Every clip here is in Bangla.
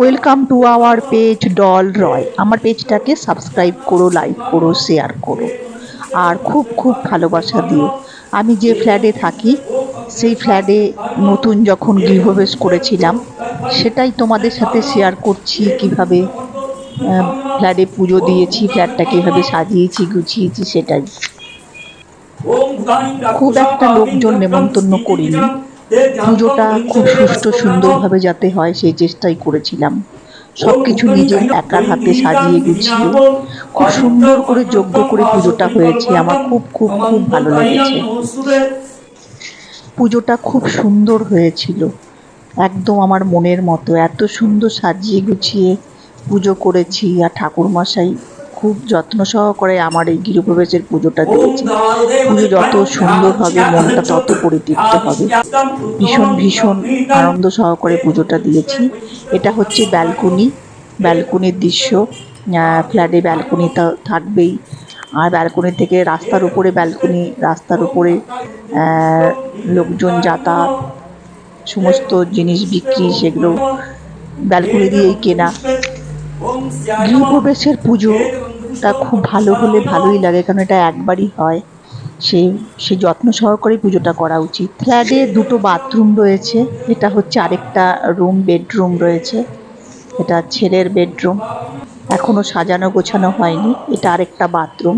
Welcome to our page Dol Roy আমার পেজটাকে সাবস্ক্রাইব করো লাইক করো শেয়ার করো। আর খুব খুব ভালোবাসা দিও। আমি যে ফ্ল্যাটে থাকি, সেই ফ্ল্যাটে নতুন যখন গৃহপ্রবেশ করেছিলাম, সেটাই তোমাদের সাথে শেয়ার করছি কীভাবে ফ্ল্যাটে পুজো দিয়েছি ফ্ল্যাটটা কীভাবে সাজিয়েছি, গুছিয়েছি, সেটাই। খুব একটা লোকজন নেমন্তন্ন করিনি। পুজোটা খুব সুষ্ঠু সুন্দরভাবে যাতে হয় সেই চেষ্টাই করেছিলাম। সব কিছু নিজের একার হাতে সাজিয়ে গুছিয়ে খুব সুন্দর করে যজ্ঞ করে পুজোটা হয়েছে। আমার খুব খুব খুব ভালো লেগেছে। পুজোটা খুব সুন্দর হয়েছিল। একদম আমার মনের মতো। এত সুন্দর সাজিয়ে গুছিয়ে পুজো করেছি। আর ঠাকুরমশাই খুব যত্ন সহকারে আমার এই গৃহপ্রবেশের পুজোটা দিয়েছি। পুজো যত সুন্দর হবে, মনটা তত পরিতৃপ্ত হবে। ভীষণ ভীষণ আনন্দ সহকারে পুজোটা দিয়েছি। এটা হচ্ছে ব্যালকনি। ব্যালকনির দৃশ্য। ফ্ল্যাটে ব্যালকনি থাকবেই। আর ব্যালকনি থেকে রাস্তার উপরে ব্যালকনি, রাস্তার উপরে লোকজন যাতায়াত, সমস্ত জিনিস বিক্রি সেগুলো ব্যালকনি দিয়েই কেনা। গৃহপ্রবেশের পুজোটা খুব ভালো হলে ভালোই লাগে, কারণ এটা একবারই হয়। সেই সে যত্ন সহকারে পুজোটা করা উচিত। ফ্ল্যাটে দুটো বাথরুম রয়েছে, এটা হচ্ছে আরেকটা রুম, বেডরুম রয়েছে। এটা ছেলের বেডরুম। এখনও সাজানো গোছানো হয়নি, এটা আরেকটা বাথরুম।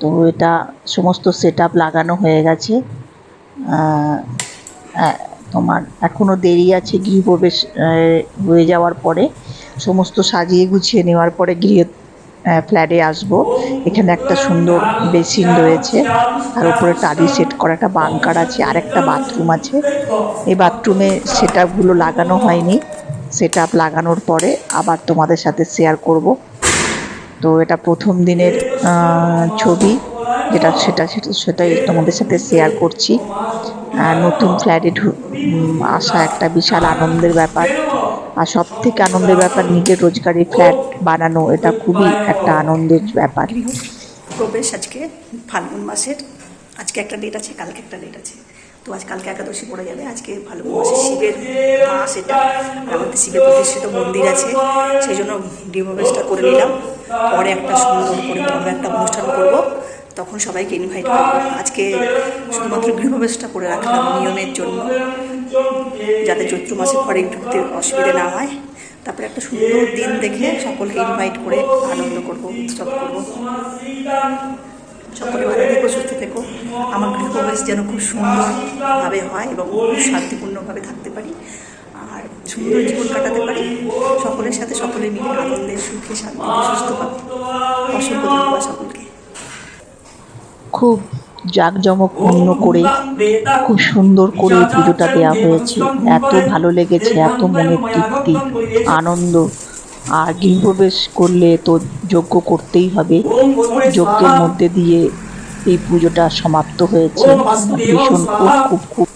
তো এটা সমস্ত সেট লাগানো হয়ে গেছে। তোমার এখনও দেরি আছে গৃহপ্রবেশ হয়ে যাওয়ার পরে। সমস্ত সাজিয়ে গুছিয়ে নেওয়ার পরে গৃহ ফ্ল্যাটে আসব। এখানে একটা সুন্দর বেসিন রয়েছে। আর উপরে টালি সেট করা একটা বাঙ্কার আছে আর একটা বাথরুম আছে। এই বাথরুমে সেট আপগুলো লাগানো হয়নি। সেট আপ লাগানোর পরে আবার তোমাদের সাথে শেয়ার করব। তো এটা প্রথম দিনের ছবি। যেটা সেটা সেটা, সেটাই তোমাদের সাথে শেয়ার করছি। নতুন ফ্ল্যাটে আসা একটা বিশাল আনন্দের ব্যাপার। আর সব থেকে আনন্দের ব্যাপার, নিজের রোজগারি ফ্ল্যাট বানানো, এটা খুবই একটা আনন্দের ব্যাপার। প্রবেশ আজকে ফাল্গুন মাসের। আজকে একটা ডেট আছে, কালকে একটা ডেট আছে। তো আজ কালকে একাদশী পড়ে যাবে আজকে ফাল্গুন মাসে শিবের মাস এটা। আমাদের শিবের প্রতিষ্ঠিত মন্দির আছে, সেই জন্য গৃহপ্রবেশটা করে নিলাম। পরে একটা সুন্দর করে বড় একটা অনুষ্ঠান করব। তখন সবাইকে ইনভাইট করব। আজকে শুধুমাত্র গৃহপ্রবেশটা করে রাখলাম, নিয়মের জন্য। যাতে চৈত্র মাসে ঘরে ঢুকতে অসুবিধে না হয়। তারপরে একটা সুন্দর দিন দেখে সকলকে ইনভাইট করে আনন্দ করব, উৎসব করব। সকলে ভালো থেকো, সুস্থ থেকো। আমার গৃহপ্রবেশ যেন খুব সুন্দরভাবে হয় এবং খুব শান্তিপূর্ণভাবে থাকতে পারি আর সুন্দর জীবন কাটাতে পারি। সকলের সাথে সকলে মিলে আনন্দে, সুখে, শান্তিতে, সুস্থভাবে। অসংখ্য ধন্যবাদ সকলকে। খুব জাঁকজমকপূর্ণ করে খুব সুন্দর করে পুজোটা দেওয়া হয়েছে। এত ভালো লেগেছে, এত মনের তৃপ্তি, আনন্দ। আর গৃহপ্রবেশ করলে তো যজ্ঞ করতেই হবে। যজ্ঞের মধ্যে দিয়ে এই পুজোটা সমাপ্ত হয়েছে। ভীষণ খুব খুব খুব